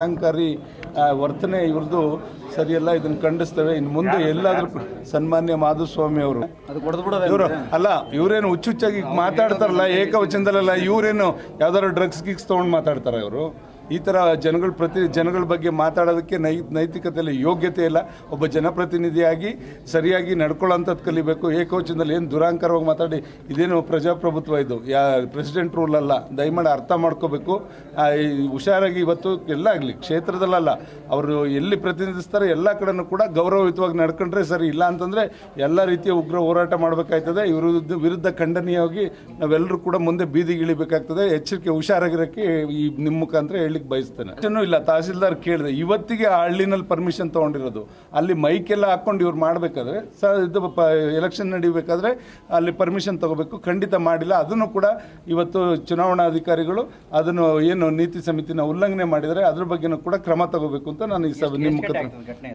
ಅಹಂಕಾರಿ ಆ, ವರ್ತನೆ ಇವ್ರದ್ದು ಸರಿಯಲ್ಲ ಇದನ್ನ ಖಂಡಿಸ್ತೇವೆ. ಇನ್ನು ಮುಂದೆ ಎಲ್ಲಾದ್ರೂ ಸನ್ಮಾನ್ಯ ಮಾಧುಸ್ವಾಮಿ ಅವರು. ಇವರು ಅಲ್ಲ ಇವರೇನು ಹುಚ್ಚುಚ್ಚಾಗಿ ಮಾತಾಡ್ತಾರಲ್ಲ ಏಕವಚನದಲ್ಲ ಇವರೇನು ಯಾವ್ದಾದ್ರು ಡ್ರಗ್ಸ್ ಗಿಗ್ಸ್ ತೊಗೊಂಡು ಮಾತಾಡ್ತಾರ ಇವರು? ಈ ಥರ ಜನಗಳ ಪ್ರತಿ, ಜನಗಳ ಬಗ್ಗೆ ಮಾತಾಡೋದಕ್ಕೆ ನೈ, ನೈತಿಕತೆಯಲ್ಲಿ ಯೋಗ್ಯತೆ ಇಲ್ಲ. ಒಬ್ಬ ಜನಪ್ರತಿನಿಧಿಯಾಗಿ ಸರಿಯಾಗಿ ನಡ್ಕೊಳ್ಳೋಂಥದ್ದು ಕಲಿಬೇಕು. ಏಕವಚನದಲ್ಲಿ ಏನು ದುರಾಂಕರವಾಗಿ ಮಾತಾಡಿ, ಇದೇನು ಪ್ರಜಾಪ್ರಭುತ್ವ ಇದು. ಯಾ, ಪ್ರೆಸಿಡೆಂಟ್ ರೂಲ್ ಅಲ್ಲ. ದಯಮಾಡಿ ಅರ್ಥ ಮಾಡ್ಕೋಬೇಕು. ಹುಷಾರಾಗಿ ಇವತ್ತು ಎಲ್ಲ ಆಗಲಿ, ಕ್ಷೇತ್ರದಲ್ಲಲ್ಲ, ಅವರು ಎಲ್ಲಿ ಪ್ರತಿನಿಧಿಸ್ತಾರೆ ಎಲ್ಲ ಕಡೆನೂ ಕೂಡ ಗೌರವಯುತವಾಗಿ ನಡ್ಕೊಂಡ್ರೆ ಸರಿ. ಇಲ್ಲ ಅಂತಂದರೆ ಎಲ್ಲ ರೀತಿಯ ಉಗ್ರ ಹೋರಾಟ ಮಾಡಬೇಕಾಗ್ತದೆ ಇವ್ರ ವಿರುದ್ಧ- ಖಂಡನೀಯವಾಗಿ ನಾವೆಲ್ಲರೂ ಕೂಡ ಮುಂದೆ ಬೀದಿಗೆ ಇಳಿಬೇಕಾಗ್ತದೆ ಎಚ್ಚರಿಕೆ, ಹುಷಾರಾಗಿರೋಕ್ಕೆ ಈ, ನಿಮ್ಮ ಮುಖಾಂತರ ಹೇಳಲಿಕ್ಕೆ ಬಯಸ್ತೇನೆ. ಅಷ್ಟೇನೂ ಇಲ್ಲ ತಹಸೀಲ್ದಾರ್ ಕೇಳಿದೆ ಇವತ್ತಿಗೆ ಆ ಹಳ್ಳಿನಲ್ಲಿ ಪರ್ಮಿಷನ್ ತೊಗೊಂಡಿರೋದು. ಅಲ್ಲಿ ಮೈಕೆಲ್ಲ ಹಾಕೊಂಡು ಇವ್ರು ಮಾಡಬೇಕಾದ್ರೆ ಸ ಇದು ಎಲೆಕ್ಷನ್ ನಡಿಬೇಕಾದ್ರೆ ಅಲ್ಲಿ ಪರ್ಮಿಷನ್ ತಗೋಬೇಕು. ಖಂಡಿತ ಮಾಡಿಲ್ಲ. ಅದನ್ನು ಕೂಡ ಇವತ್ತು ಚುನಾವಣಾ ಅಧಿಕಾರಿಗಳು ಅದನ್ನು ಏನು ನೀತಿ ಸಮಿತಿನ ಉಲ್ಲಂಘನೆ ಮಾಡಿದರೆ ಅದ್ರ ಬಗ್ಗೆನೂ ಕೂಡ ಕ್ರಮ ತಗೋಬೇಕು ಅಂತ ನಾನು ಈ ಸಭೆ ನಿಮ್ಮ